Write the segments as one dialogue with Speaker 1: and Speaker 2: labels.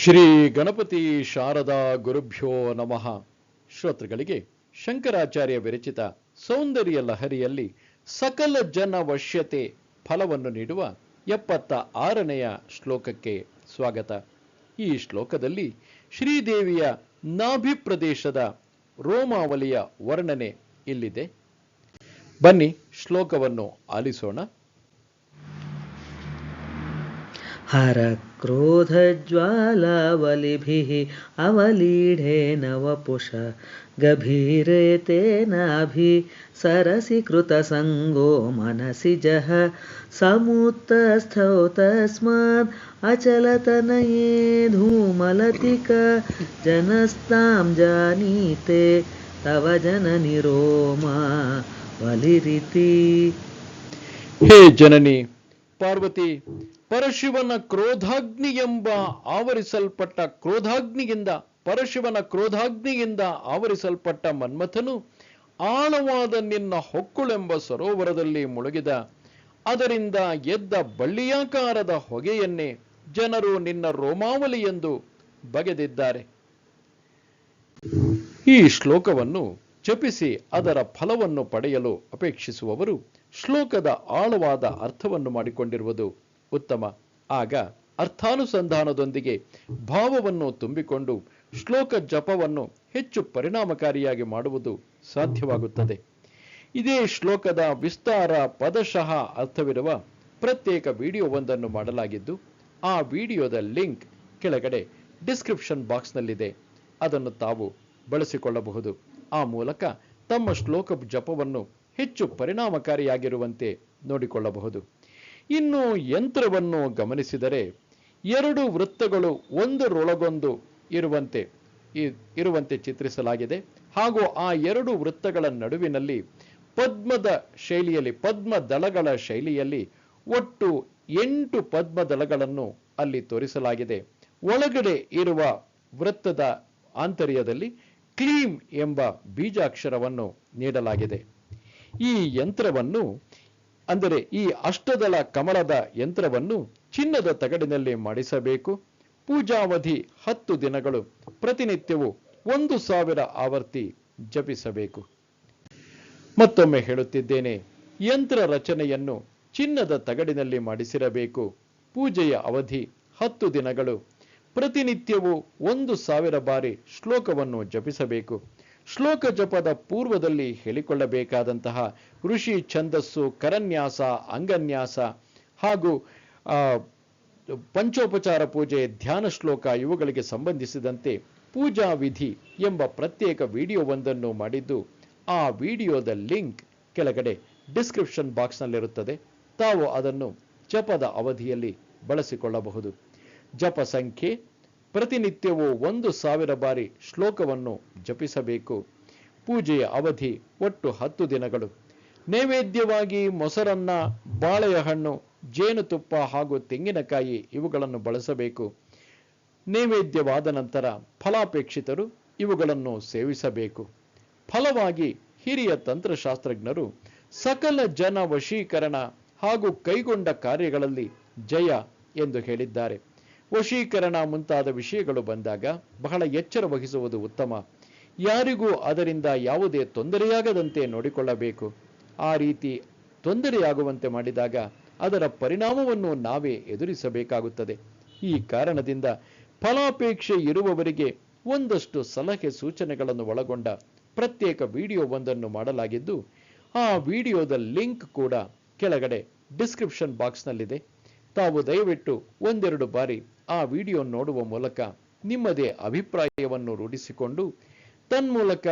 Speaker 1: ಶ್ರೀ ಗಣಪತಿ ಶಾರದಾ ಗುರುಭ್ಯೋ ನಮಃ. ಶ್ರೋತೃಗಳಿಗೆ ಶಂಕರಾಚಾರ್ಯ ವಿರಚಿತ ಸೌಂದರ್ಯ ಲಹರಿಯಲ್ಲಿ ಸಕಲ ಜನ ವಶ್ಯತೆ ಫಲವನ್ನು ನೀಡುವ ಎಪ್ಪತ್ತ ಆರನೆಯ ಶ್ಲೋಕಕ್ಕೆ ಸ್ವಾಗತ. ಈ ಶ್ಲೋಕದಲ್ಲಿ ಶ್ರೀದೇವಿಯ ನಾಭಿ ಪ್ರದೇಶದ ರೋಮಾವಲಿಯ ವರ್ಣನೆ ಇಲ್ಲಿದೆ. ಬನ್ನಿ ಶ್ಲೋಕವನ್ನು ಆಲಿಸೋಣ.
Speaker 2: हरक्रोधज्वालावलिभिः अवलीढे नवपुष गभीरे तेनाभि सरसि कृतसङ्गो मनसि जः समुत्तस्थौ तस्माद् अचलतनये धूमलतिका जनस्तां जानीते तव जननिरोमा बलिरिति।
Speaker 1: हे जननी ಪಾರ್ವತಿ, ಪರಶಿವನ ಕ್ರೋಧಾಗ್ನಿ ಎಂಬ ಆವರಿಸಲ್ಪಟ್ಟ ಕ್ರೋಧಾಗ್ನಿಯಿಂದ, ಪರಶಿವನ ಕ್ರೋಧಾಗ್ನಿಯಿಂದ ಆವರಿಸಲ್ಪಟ್ಟ ಮನ್ಮಥನು ಆಳವಾದ ನಿನ್ನ ಹೊಕ್ಕುಳೆಂಬ ಸರೋವರದಲ್ಲಿ ಮುಳುಗಿದ. ಅದರಿಂದ ಎದ್ದ ಬಳ್ಳಿಯಾಕಾರದ ಹೊಗೆಯನ್ನೇ ಜನರು ನಿನ್ನ ರೋಮಾವಲಿ ಎಂದು ಬಗೆದಿದ್ದಾರೆ. ಈ ಶ್ಲೋಕವನ್ನು ಜಪಿಸಿ ಅದರ ಫಲವನ್ನು ಪಡೆಯಲು ಅಪೇಕ್ಷಿಸುವವರು ಶ್ಲೋಕದ ಆಳವಾದ ಅರ್ಥವನ್ನು ಮಾಡಿಕೊಂಡಿರುವುದು ಉತ್ತಮ. ಆಗ ಅರ್ಥಾನುಸಂಧಾನದೊಂದಿಗೆ ಭಾವವನ್ನು ತುಂಬಿಕೊಂಡು ಶ್ಲೋಕ ಜಪವನ್ನು ಹೆಚ್ಚು ಪರಿಣಾಮಕಾರಿಯಾಗಿ ಮಾಡುವುದು ಸಾಧ್ಯವಾಗುತ್ತದೆ. ಇದೇ ಶ್ಲೋಕದ ವಿಸ್ತಾರ ಪದಶಃ ಅರ್ಥವಿರುವ ಪ್ರತ್ಯೇಕ ವಿಡಿಯೋವೊಂದನ್ನು ಮಾಡಲಾಗಿದ್ದು, ಆ ವಿಡಿಯೋದ ಲಿಂಕ್ ಕೆಳಗಡೆ ಡಿಸ್ಕ್ರಿಪ್ಷನ್ ಬಾಕ್ಸ್ನಲ್ಲಿದೆ. ಅದನ್ನು ತಾವು ಬಳಸಿಕೊಳ್ಳಬಹುದು. ಆ ಮೂಲಕ ತಮ್ಮ ಶ್ಲೋಕ ಜಪವನ್ನು ಹೆಚ್ಚು ಪರಿಣಾಮಕಾರಿಯಾಗಿರುವಂತೆ ನೋಡಿಕೊಳ್ಳಬಹುದು. ಇನ್ನು ಯಂತ್ರವನ್ನು ಗಮನಿಸಿದರೆ ಎರಡು ವೃತ್ತಗಳು ಒಂದರೊಳಗೊಂದು ಇರುವಂತೆ ಇರುವಂತೆ ಚಿತ್ರಿಸಲಾಗಿದೆ. ಹಾಗೂ ಆ ಎರಡು ವೃತ್ತಗಳ ನಡುವಿನಲ್ಲಿ ಪದ್ಮದ ಶೈಲಿಯಲ್ಲಿ, ಪದ್ಮ ದಳಗಳ ಶೈಲಿಯಲ್ಲಿ ಒಟ್ಟು ಎಂಟು ಪದ್ಮ ದಳಗಳನ್ನು ಅಲ್ಲಿ ತೋರಿಸಲಾಗಿದೆ. ಒಳಗಡೆ ಇರುವ ವೃತ್ತದ ಆಂತರ್ಯದಲ್ಲಿ ಕ್ಲೀಮ್ ಎಂಬ ಬೀಜಾಕ್ಷರವನ್ನು ನೀಡಲಾಗಿದೆ. ಈ ಯಂತ್ರವನ್ನು, ಅಂದರೆ ಈ ಅಷ್ಟದಳ ಕಮಲದ ಯಂತ್ರವನ್ನು ಚಿನ್ನದ ತಗಡಿನಲ್ಲಿ ಮಾಡಿಸಬೇಕು. ಪೂಜಾವಧಿ ಹತ್ತು ದಿನಗಳು, ಪ್ರತಿನಿತ್ಯವೂ ಒಂದು ಸಾವಿರ ಆವರ್ತಿ ಜಪಿಸಬೇಕು. ಮತ್ತೊಮ್ಮೆ ಹೇಳುತ್ತಿದ್ದೇನೆ, ಯಂತ್ರ ರಚನೆಯನ್ನು ಚಿನ್ನದ ತಗಡಿನಲ್ಲಿ ಮಾಡಿಸಿರಬೇಕು. ಪೂಜೆಯ ಅವಧಿ ಹತ್ತು ದಿನಗಳು, ಪ್ರತಿನಿತ್ಯವೂ ಒಂದು ಸಾವಿರ ಬಾರಿ ಶ್ಲೋಕವನ್ನು ಜಪಿಸಬೇಕು. ಶ್ಲೋಕ ಜಪದ ಪೂರ್ವದಲ್ಲಿ ಹೇಳಿಕೊಳ್ಳಬೇಕಾದಂತಹ ಋಷಿ ಛಂದಸ್ಸು, ಕರನ್ಯಾಸ, ಅಂಗನ್ಯಾಸ ಹಾಗೂ ಪಂಚೋಪಚಾರ ಪೂಜೆ, ಧ್ಯಾನ ಶ್ಲೋಕ ಇವುಗಳಿಗೆ ಸಂಬಂಧಿಸಿದಂತೆ ಪೂಜಾ ವಿಧಿ ಎಂಬ ಪ್ರತ್ಯೇಕ ವಿಡಿಯೋವೊಂದನ್ನು ಮಾಡಿದ್ದು, ಆ ವಿಡಿಯೋದ ಲಿಂಕ್ ಕೆಳಗಡೆ ಡಿಸ್ಕ್ರಿಪ್ಷನ್ ಬಾಕ್ಸ್ನಲ್ಲಿರುತ್ತದೆ. ತಾವು ಅದನ್ನು ಜಪದ ಅವಧಿಯಲ್ಲಿ ಬಳಸಿಕೊಳ್ಳಬಹುದು. ಜಪ ಸಂಖ್ಯೆ ಪ್ರತಿನಿತ್ಯವೂ ಒಂದು ಸಾವಿರ ಬಾರಿ ಶ್ಲೋಕವನ್ನು ಜಪಿಸಬೇಕು. ಪೂಜೆಯ ಅವಧಿ ಒಟ್ಟು ಹತ್ತು ದಿನಗಳು. ನೈವೇದ್ಯವಾಗಿ ಮೊಸರನ್ನ, ಬಾಳೆಹಣ್ಣು, ಜೇನುತುಪ್ಪ ಹಾಗೂ ತೆಂಗಿನಕಾಯಿ ಇವುಗಳನ್ನು ಬಳಸಬೇಕು. ನೈವೇದ್ಯವಾದ ನಂತರ ಫಲಾಪೇಕ್ಷಿತರು ಇವುಗಳನ್ನು ಸೇವಿಸಬೇಕು. ಫಲವಾಗಿ ಹಿರಿಯ ತಂತ್ರಶಾಸ್ತ್ರಜ್ಞರು ಸಕಲ ಜನ ವಶೀಕರಣ ಹಾಗೂ ಕೈಗೊಂಡ ಕಾರ್ಯಗಳಲ್ಲಿ ಜಯ ಎಂದು ಹೇಳಿದ್ದಾರೆ. ವಶೀಕರಣ ಮುಂತಾದ ವಿಷಯಗಳು ಬಂದಾಗ ಬಹಳ ಎಚ್ಚರ ವಹಿಸುವುದು ಉತ್ತಮ. ಯಾರಿಗೂ ಅದರಿಂದ ಯಾವುದೇ ತೊಂದರೆಯಾಗದಂತೆ ನೋಡಿಕೊಳ್ಳಬೇಕು. ಆ ರೀತಿ ತೊಂದರೆಯಾಗುವಂತೆ ಮಾಡಿದಾಗ ಅದರ ಪರಿಣಾಮವನ್ನು ನಾವೇ ಎದುರಿಸಬೇಕಾಗುತ್ತದೆ. ಈ ಕಾರಣದಿಂದ ಫಲಾಪೇಕ್ಷೆ ಇರುವವರಿಗೆ ಒಂದಷ್ಟು ಸಲಹೆ ಸೂಚನೆಗಳನ್ನು ಒಳಗೊಂಡ ಪ್ರತ್ಯೇಕ ವಿಡಿಯೋ ಒಂದನ್ನು ಮಾಡಲಾಗಿದ್ದು, ಆ ವಿಡಿಯೋದ ಲಿಂಕ್ ಕೂಡ ಕೆಳಗಡೆ ಡಿಸ್ಕ್ರಿಪ್ಷನ್ ಬಾಕ್ಸ್ನಲ್ಲಿದೆ. ತಾವು ದಯವಿಟ್ಟು ಒಂದೆರಡು ಬಾರಿ ಆ ವಿಡಿಯೋ ನೋಡುವ ಮೂಲಕ ನಿಮ್ಮದೇ ಅಭಿಪ್ರಾಯವನ್ನು ರೂಢಿಸಿಕೊಂಡು, ತನ್ಮೂಲಕ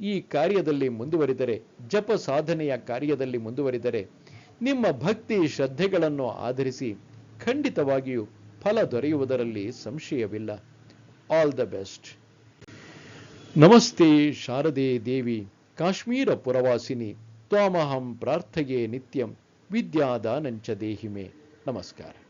Speaker 1: ಈ ಕಾರ್ಯದಲ್ಲಿ ಮುಂದುವರಿದರೆ, ಜಪ ಸಾಧನೆಯ ಕಾರ್ಯದಲ್ಲಿ ಮುಂದುವರಿದರೆ, ನಿಮ್ಮ ಭಕ್ತಿ ಶ್ರದ್ಧೆಗಳನ್ನು ಆಧರಿಸಿ ಖಂಡಿತವಾಗಿಯೂ ಫಲ ದೊರೆಯುವುದರಲ್ಲಿ ಸಂಶಯವಿಲ್ಲ. ಆಲ್ ದ ಬೆಸ್ಟ್ ನಮಸ್ತೆ ಶಾರದೆ ದೇವಿ, ಕಾಶ್ಮೀರ ಪುರವಾಸಿನಿ, ತ್ವಾಮಹಂ ಪ್ರಾರ್ಥಯೇ ನಿತ್ಯಂ, ವಿದ್ಯಾದಾನಂಚ ದೇಹಿಮೆ. ನಮಸ್ಕಾರ.